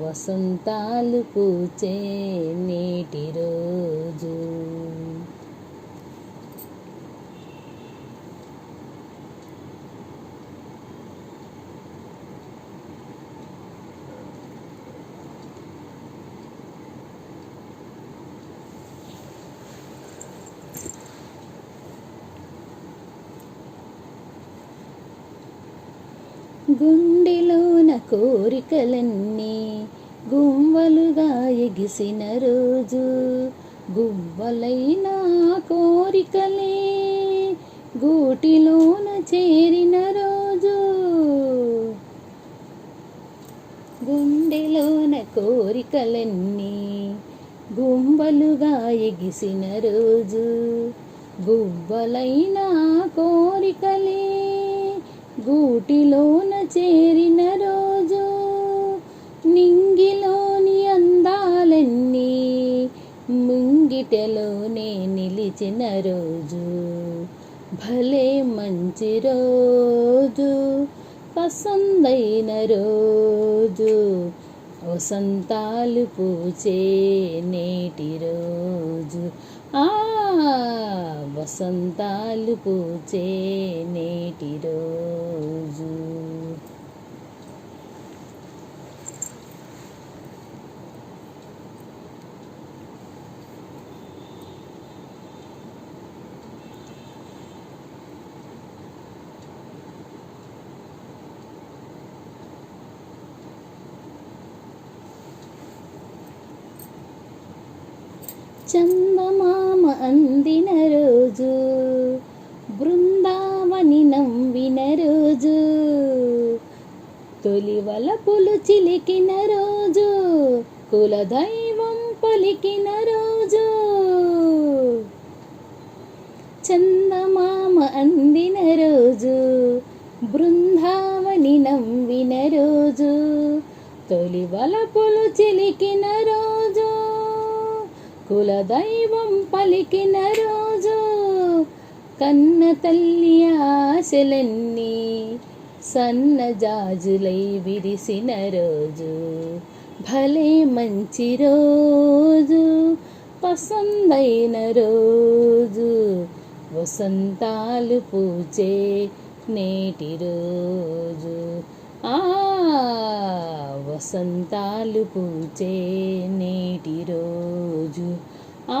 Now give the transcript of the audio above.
వసంతాలు పూచే నేటి రోజు. గుండెలో కోరికలన్నీ గుంవలుగా ఎగిసిన రోజు. గువ్వలైన కోరికలే గూటిలోన చేరిన రోజు. గుండెలోన కోరికలన్నీ గుంబలుగా ఎగిసిన రోజు. గువ్వలైన కోరికలే గూటిలోన చేరిన రోజు ముంగిటలోనే నిలిచిన రోజు. భలే మంచి రోజు. పసందైన రోజు. వసంతాలు పూచే నేటి రోజు. ఆ వసంతాలు పూచే నేటి రోజు. చందమామ అందిన రోజు బృందావని నవ్విన రోజు తొలి వలపులు చిలికిన రోజు కులదైవం పలికిన రోజు. చందమామ అందిన రోజు బృందావని నవ్విన రోజు తొలి వలపులు చిలికిన రోజు. కులదైవం పలికిన రోజు కన్న తల్లి ఆశలన్నీ సన్నజాజులై విరిసిన రోజు. భలే మంచి రోజు పసందైన రోజు. వసంతాలు పూచే నేటి రోజు. ఆ వసంతాలు పూచే నేటి రోజు ఆ